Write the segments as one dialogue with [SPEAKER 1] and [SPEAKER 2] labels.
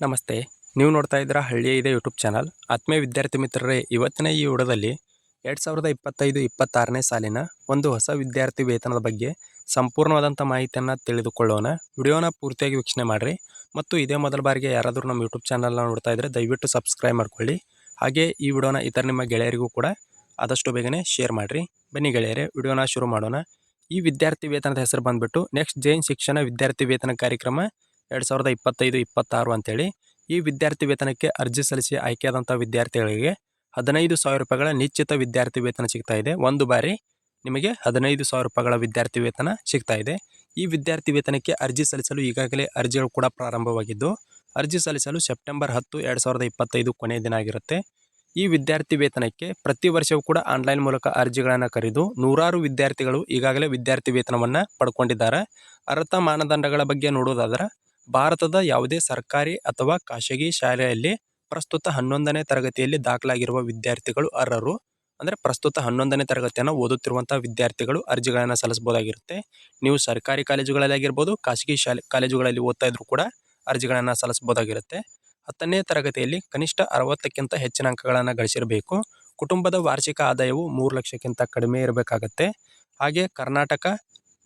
[SPEAKER 1] ನಮಸ್ತೆ. ನೀವು ನೋಡ್ತಾ ಇದ್ದೀರಾ ಹಳ್ಳಿಯ ಇದೆ ಯೂಟ್ಯೂಬ್ ಚಾನಲ್. ಆತ್ಮೀಯ ವಿದ್ಯಾರ್ಥಿ ಮಿತ್ರರೇ, ಇವತ್ತಿನ ಈ ಉಡದಲ್ಲಿ ಎರಡು ಸಾವಿರದ ಇಪ್ಪತ್ತೈದು, ಇಪ್ಪತ್ತಾರನೇ ಸಾಲಿನ ಒಂದು ಹೊಸ ವಿದ್ಯಾರ್ಥಿ ವೇತನದ ಬಗ್ಗೆ ಸಂಪೂರ್ಣವಾದಂಥ ಮಾಹಿತಿಯನ್ನು ತಿಳಿದುಕೊಳ್ಳೋಣ. ವಿಡಿಯೋನ ಪೂರ್ತಿಯಾಗಿ ವೀಕ್ಷಣೆ ಮಾಡಿರಿ. ಮತ್ತು ಇದೇ ಮೊದಲ ಬಾರಿಗೆ ಯಾರಾದರೂ ನಮ್ಮ ಯೂಟ್ಯೂಬ್ ಚಾನಲ್ನ ನೋಡ್ತಾ ಇದ್ದರೆ ದಯವಿಟ್ಟು ಸಬ್ಸ್ಕ್ರೈಬ್ ಮಾಡ್ಕೊಳ್ಳಿ. ಹಾಗೆ ಈ ವಿಡಿಯೋನ ಇತರ ನಿಮ್ಮ ಗೆಳೆಯರಿಗೂ ಕೂಡ ಆದಷ್ಟು ಬೇಗನೆ ಶೇರ್ ಮಾಡಿರಿ. ಬನ್ನಿ ಗೆಳೆಯರೇ, ವಿಡಿಯೋನ ಶುರು ಮಾಡೋಣ. ಈ ವಿದ್ಯಾರ್ಥಿ ವೇತನದ ಹೆಸರು ಬಂದುಬಿಟ್ಟು ನೆಕ್ಸ್ಟ್ ಜೈನ್ ಶಿಕ್ಷಣ ವಿದ್ಯಾರ್ಥಿ ವೇತನ ಕಾರ್ಯಕ್ರಮ ಎರಡು ಸಾವಿರದ ಇಪ್ಪತ್ತೈದು, ಇಪ್ಪತ್ತಾರು ಅಂತೇಳಿ ಈ ವಿದ್ಯಾರ್ಥಿ ವೇತನಕ್ಕೆ ಅರ್ಜಿ ಸಲ್ಲಿಸಿ ಆಯ್ಕೆಯಾದಂಥ ವಿದ್ಯಾರ್ಥಿಗಳಿಗೆ ಹದಿನೈದು ಸಾವಿರ ರೂಪಾಯಿಗಳ ನಿಶ್ಚಿತ ವಿದ್ಯಾರ್ಥಿ ವೇತನ ಸಿಗ್ತಾ ಇದೆ. ಒಂದು ಬಾರಿ ನಿಮಗೆ ಹದಿನೈದು ಸಾವಿರ ರೂಪಾಯಿಗಳ ವಿದ್ಯಾರ್ಥಿ ವೇತನ ಸಿಗ್ತಾ ಇದೆ. ಈ ವಿದ್ಯಾರ್ಥಿ ವೇತನಕ್ಕೆ ಅರ್ಜಿ ಸಲ್ಲಿಸಲು ಈಗಾಗಲೇ ಅರ್ಜಿಗಳು ಕೂಡ ಪ್ರಾರಂಭವಾಗಿದ್ದು, ಅರ್ಜಿ ಸಲ್ಲಿಸಲು ಸೆಪ್ಟೆಂಬರ್ ಹತ್ತು, ಎರಡು ಸಾವಿರದ ಇಪ್ಪತ್ತೈದು ಕೊನೆಯ ದಿನ ಆಗಿರುತ್ತೆ. ಈ ವಿದ್ಯಾರ್ಥಿ ವೇತನಕ್ಕೆ ಪ್ರತಿ ವರ್ಷವೂ ಕೂಡ ಆನ್ಲೈನ್ ಮೂಲಕ ಅರ್ಜಿಗಳನ್ನು ಕರೆದು ನೂರಾರು ವಿದ್ಯಾರ್ಥಿಗಳು ಈಗಾಗಲೇ ವಿದ್ಯಾರ್ಥಿ ವೇತನವನ್ನು ಪಡ್ಕೊಂಡಿದ್ದಾರೆ. ಅರ್ಹತಾ ಮಾನದಂಡಗಳ ಬಗ್ಗೆ ನೋಡೋದಾದ್ರೆ ಭಾರತದ ಯಾವುದೇ ಸರ್ಕಾರಿ ಅಥವಾ ಖಾಸಗಿ ಶಾಲೆಯಲ್ಲಿ ಪ್ರಸ್ತುತ ಹನ್ನೊಂದನೇ ತರಗತಿಯಲ್ಲಿ ದಾಖಲಾಗಿರುವ ವಿದ್ಯಾರ್ಥಿಗಳು ಅರ್ಹರು. ಅಂದರೆ ಪ್ರಸ್ತುತ ಹನ್ನೊಂದನೇ ತರಗತಿಯನ್ನು ಓದುತ್ತಿರುವಂಥ ವಿದ್ಯಾರ್ಥಿಗಳು ಅರ್ಜಿಗಳನ್ನು ಸಲ್ಲಿಸಬಹುದಾಗಿರುತ್ತೆ. ನೀವು ಸರ್ಕಾರಿ ಕಾಲೇಜುಗಳಲ್ಲಿ ಆಗಿರ್ಬೋದು, ಖಾಸಗಿ ಶಾಲೆ, ಕಾಲೇಜುಗಳಲ್ಲಿ ಓದ್ತಾ ಇದ್ರು ಕೂಡ ಅರ್ಜಿಗಳನ್ನು ಸಲ್ಲಿಸಬಹುದಾಗಿರುತ್ತೆ. ಹತ್ತನೇ ತರಗತಿಯಲ್ಲಿ ಕನಿಷ್ಠ ಅರವತ್ತಕ್ಕಿಂತ ಹೆಚ್ಚಿನ ಅಂಕಗಳನ್ನು ಗಳಿಸಿರಬೇಕು. ಕುಟುಂಬದ ವಾರ್ಷಿಕ ಆದಾಯವು ಮೂರು ಲಕ್ಷಕ್ಕಿಂತ ಕಡಿಮೆ ಇರಬೇಕಾಗತ್ತೆ. ಹಾಗೆ Karnataka,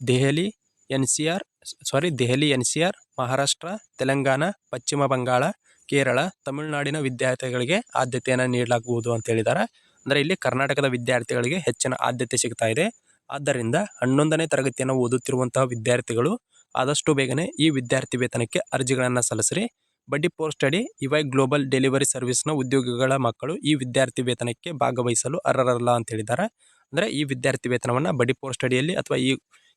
[SPEAKER 1] Delhi N C R sorry Delhi N C R Maharashtra, Telangana, Paschim Bengal, Kerala, ತಮಿಳುನಾಡಿನ ವಿದ್ಯಾರ್ಥಿಗಳಿಗೆ ಆದ್ಯತೆಯನ್ನು ನೀಡಲಾಗುವುದು ಅಂತ ಹೇಳಿದ್ದಾರೆ. ಅಂದರೆ ಇಲ್ಲಿ ಕರ್ನಾಟಕದ ವಿದ್ಯಾರ್ಥಿಗಳಿಗೆ ಹೆಚ್ಚಿನ ಆದ್ಯತೆ ಸಿಗ್ತಾ ಇದೆ. ಆದ್ದರಿಂದ ಹನ್ನೊಂದನೇ ತರಗತಿಯನ್ನು ಓದುತ್ತಿರುವಂತಹ ವಿದ್ಯಾರ್ಥಿಗಳು ಆದಷ್ಟು ಬೇಗನೆ ಈ ವಿದ್ಯಾರ್ಥಿ ವೇತನಕ್ಕೆ ಅರ್ಜಿಗಳನ್ನು ಸಲ್ಲಿಸಿರಿ. ಬಡ್ಡಿ post study EY global delivery ಸರ್ವಿಸ್ನ ಉದ್ಯೋಗಿಗಳ ಮಕ್ಕಳು ಈ ವಿದ್ಯಾರ್ಥಿ ವೇತನಕ್ಕೆ ಭಾಗವಹಿಸಲು ಅರ್ಹರಲ್ಲ ಅಂತ ಹೇಳಿದ್ದಾರೆ. ಅಂದರೆ ಈ ವಿದ್ಯಾರ್ಥಿ ವೇತನವನ್ನು ಬಡ್ಡಿ ಪೋಸ್ಟ್ ಸ್ಟಡಿಯಲ್ಲಿ ಅಥವಾ ಈ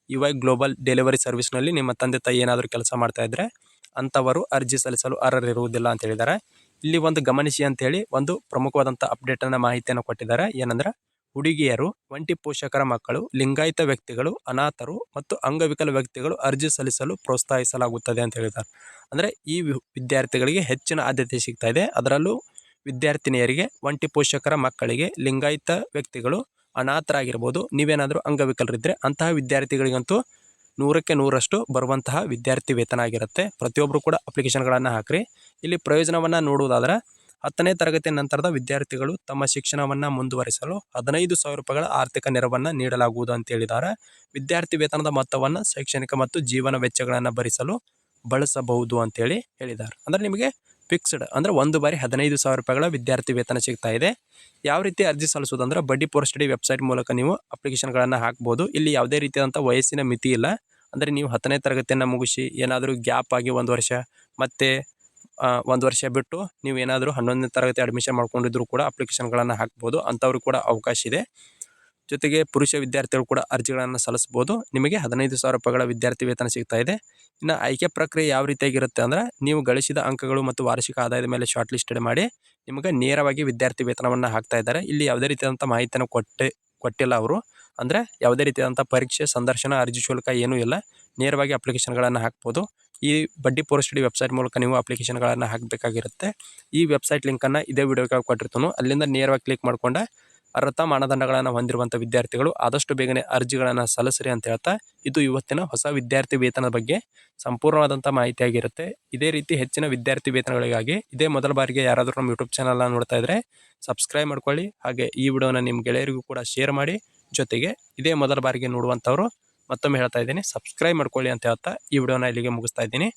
[SPEAKER 1] ಇವಾಗ ಗ್ಲೋಬಲ್ ಡೆಲಿವರಿ ಸರ್ವಿಸ್ನಲ್ಲಿ ನಿಮ್ಮ ತಂದೆ ತಾಯಿ ಏನಾದರೂ ಕೆಲಸ ಮಾಡ್ತಾ ಇದ್ದರೆ ಅಂಥವರು ಅರ್ಜಿ ಸಲ್ಲಿಸಲು ಅರ್ಹರಿರುವುದಿಲ್ಲ ಅಂತ ಹೇಳಿದ್ದಾರೆ. ಇಲ್ಲಿ ಒಂದು ಗಮನಿಸಿ ಅಂತೇಳಿ ಒಂದು ಪ್ರಮುಖವಾದಂಥ ಅಪ್ಡೇಟನ್ನು ಮಾಹಿತಿಯನ್ನು ಕೊಟ್ಟಿದ್ದಾರೆ. ಏನಂದ್ರೆ ಹುಡುಗಿಯರು, ಒಂಟಿ ಪೋಷಕರ ಮಕ್ಕಳು, ಲಿಂಗಾಯತ ವ್ಯಕ್ತಿಗಳು, ಅನಾಥರು ಮತ್ತು ಅಂಗವಿಕಲ ವ್ಯಕ್ತಿಗಳು ಅರ್ಜಿ ಸಲ್ಲಿಸಲು ಪ್ರೋತ್ಸಾಹಿಸಲಾಗುತ್ತದೆ ಅಂತ ಹೇಳಿದ್ದಾರೆ. ಅಂದರೆ ಈ ವಿದ್ಯಾರ್ಥಿಗಳಿಗೆ ಹೆಚ್ಚಿನ ಆದ್ಯತೆ ಸಿಗ್ತಾ ಇದೆ. ಅದರಲ್ಲೂ ವಿದ್ಯಾರ್ಥಿನಿಯರಿಗೆ, ಒಂಟಿ ಪೋಷಕರ ಮಕ್ಕಳಿಗೆ, ಲಿಂಗಾಯತ ವ್ಯಕ್ತಿಗಳು ಅನಾಥರಾಗಿರ್ಬೋದು. ನೀವೇನಾದರೂ ಅಂಗವಿಕಲರಿದ್ದರೆ ಅಂತಹ ವಿದ್ಯಾರ್ಥಿಗಳಿಗಂತೂ ನೂರಕ್ಕೆ ನೂರಷ್ಟು ಬರುವಂತಹ ವಿದ್ಯಾರ್ಥಿ ವೇತನ ಆಗಿರುತ್ತೆ. ಪ್ರತಿಯೊಬ್ಬರು ಕೂಡ ಅಪ್ಲಿಕೇಶನ್ಗಳನ್ನು ಹಾಕಿರಿ. ಇಲ್ಲಿ ಪ್ರಯೋಜನವನ್ನು ನೋಡುವುದಾದರೆ ಹತ್ತನೇ ತರಗತಿ ನಂತರದ ವಿದ್ಯಾರ್ಥಿಗಳು ತಮ್ಮ ಶಿಕ್ಷಣವನ್ನು ಮುಂದುವರಿಸಲು ಹದಿನೈದು ಸಾವಿರ ರೂಪಾಯಿಗಳ ಆರ್ಥಿಕ ನೆರವನ್ನು ನೀಡಲಾಗುವುದು ಅಂತ ಹೇಳಿದ್ದಾರೆ. ವಿದ್ಯಾರ್ಥಿ ವೇತನದ ಮೊತ್ತವನ್ನು ಶೈಕ್ಷಣಿಕ ಮತ್ತು ಜೀವನ ವೆಚ್ಚಗಳನ್ನು ಭರಿಸಲು ಬಳಸಬಹುದು ಅಂತೇಳಿ ಹೇಳಿದ್ದಾರೆ. ಅಂದರೆ ನಿಮಗೆ ಫಿಕ್ಸ್ಡ್ ಅಂದರೆ ಒಂದು ಬಾರಿ ಹದಿನೈದು ಸಾವಿರ ರೂಪಾಯಿಗಳ ವಿದ್ಯಾರ್ಥಿ ವೇತನ ಸಿಗ್ತಾ ಇದೆ. ಯಾವ ರೀತಿ ಅರ್ಜಿ ಸಲ್ಲಿಸೋದಂದ್ರೆ ಬಡ್ಡಿ ಪೋರ್ ಸ್ಟಡಿ ವೆಬ್ಸೈಟ್ ಮೂಲಕ ನೀವು ಅಪ್ಲಿಕೇಶನ್ಗಳನ್ನು ಹಾಕ್ಬೋದು. ಇಲ್ಲಿ ಯಾವುದೇ ರೀತಿಯಾದಂಥ ವಯಸ್ಸಿನ ಮಿತಿ ಇಲ್ಲ. ಅಂದರೆ ನೀವು ಹತ್ತನೇ ತರಗತಿಯನ್ನು ಮುಗಿಸಿ ಏನಾದರೂ ಗ್ಯಾಪ್ ಆಗಿ ಒಂದು ವರ್ಷ ಮತ್ತು ಒಂದು ವರ್ಷ ಬಿಟ್ಟು ನೀವು ಏನಾದರೂ ಹನ್ನೊಂದನೇ ತರಗತಿ ಅಡ್ಮಿಷನ್ ಮಾಡ್ಕೊಂಡಿದ್ರು ಕೂಡ ಅಪ್ಲಿಕೇಶನ್ಗಳನ್ನು ಹಾಕ್ಬೋದು. ಅಂಥವ್ರಿಗೆ ಕೂಡ ಅವಕಾಶ ಇದೆ. ಜೊತೆಗೆ ಪುರುಷ ವಿದ್ಯಾರ್ಥಿಗಳು ಕೂಡ ಅರ್ಜಿಗಳನ್ನು ಸಲ್ಲಿಸ್ಬೋದು ನಿಮಗೆ ಹದಿನೈದು ಸಾವಿರ ರೂಪಾಯಿಗಳ ವಿದ್ಯಾರ್ಥಿ ವೇತನ ಸಿಗ್ತಾ ಇದೆ. ಇನ್ನು ಆಯ್ಕೆ ಪ್ರಕ್ರಿಯೆ ಯಾವ ರೀತಿಯಾಗಿರುತ್ತೆ ಅಂದರೆ ನೀವು ಗಳಿಸಿದ ಅಂಕಗಳು ಮತ್ತು ವಾರ್ಷಿಕ ಆದಾಯದ ಮೇಲೆ ಶಾರ್ಟ್ ಲಿಸ್ಟೆಡ್ ಮಾಡಿ ನಿಮಗೆ ನೇರವಾಗಿ ವಿದ್ಯಾರ್ಥಿ ವೇತನವನ್ನು ಹಾಕ್ತಾ ಇದ್ದಾರೆ. ಇಲ್ಲಿ ಯಾವುದೇ ರೀತಿಯಾದಂಥ ಮಾಹಿತಿಯನ್ನು ಕೊಟ್ಟೆ, ಕೊಟ್ಟಿಲ್ಲ ಅವರು. ಅಂದರೆ ಯಾವುದೇ ರೀತಿಯಾದಂಥ ಪರೀಕ್ಷೆ, ಸಂದರ್ಶನ, ಅರ್ಜಿ ಶುಲ್ಕ ಏನೂ ಇಲ್ಲ. ನೇರವಾಗಿ ಅಪ್ಲಿಕೇಶನ್ಗಳನ್ನು ಹಾಕ್ಬೋದು. ಈ ಬಡ್ಡಿ ಪೋರ್ಸ್ಟಡಿ ವೆಬ್ಸೈಟ್ ಮೂಲಕ ನೀವು ಅಪ್ಲಿಕೇಶನ್ಗಳನ್ನು ಹಾಕಬೇಕಾಗಿರುತ್ತೆ. ಈ ವೆಬ್ಸೈಟ್ ಲಿಂಕನ್ನು ಇದೇ ವಿಡಿಯೋಗೆ ಕೊಟ್ಟಿರ್ತಾನು. ಅಲ್ಲಿಂದ ನೇರವಾಗಿ ಕ್ಲಿಕ್ ಮಾಡಿಕೊಂಡ ಅರ್ಹತಾ ಮಾನದಂಡಗಳನ್ನು ಹೊಂದಿರುವಂಥ ವಿದ್ಯಾರ್ಥಿಗಳು ಆದಷ್ಟು ಬೇಗನೆ ಅರ್ಜಿಗಳನ್ನು ಸಲ್ಲಿಸ್ರಿ ಅಂತ ಹೇಳ್ತಾ ಇದು ಇವತ್ತಿನ ಹೊಸ ವಿದ್ಯಾರ್ಥಿ ವೇತನದ ಬಗ್ಗೆ ಸಂಪೂರ್ಣವಾದಂಥ ಮಾಹಿತಿಯಾಗಿರುತ್ತೆ. ಇದೇ ರೀತಿ ಹೆಚ್ಚಿನ ವಿದ್ಯಾರ್ಥಿ ವೇತನಗಳಿಗಾಗಿ ಇದೇ ಮೊದಲ ಬಾರಿಗೆ ಯಾರಾದರೂ ನಮ್ಮ ಯೂಟ್ಯೂಬ್ ಚಾನಲ್ನ ನೋಡ್ತಾ ಇದ್ದರೆ ಸಬ್ಸ್ಕ್ರೈಬ್ ಮಾಡ್ಕೊಳ್ಳಿ. ಹಾಗೆ ಈ ವಿಡಿಯೋನ ನಿಮ್ಮ ಗೆಳೆಯರಿಗೂ ಕೂಡ ಶೇರ್ ಮಾಡಿ. ಜೊತೆಗೆ ಇದೇ ಮೊದಲ ಬಾರಿಗೆ ನೋಡುವಂಥವ್ರು ಮತ್ತೊಮ್ಮೆ ಹೇಳ್ತಾ ಇದ್ದೀನಿ, ಸಬ್ಸ್ಕ್ರೈಬ್ ಮಾಡ್ಕೊಳ್ಳಿ ಅಂತ ಹೇಳ್ತಾ ಈ ವಿಡಿಯೋನ ಇಲ್ಲಿಗೆ ಮುಗಿಸ್ತಾ ಇದ್ದೀನಿ.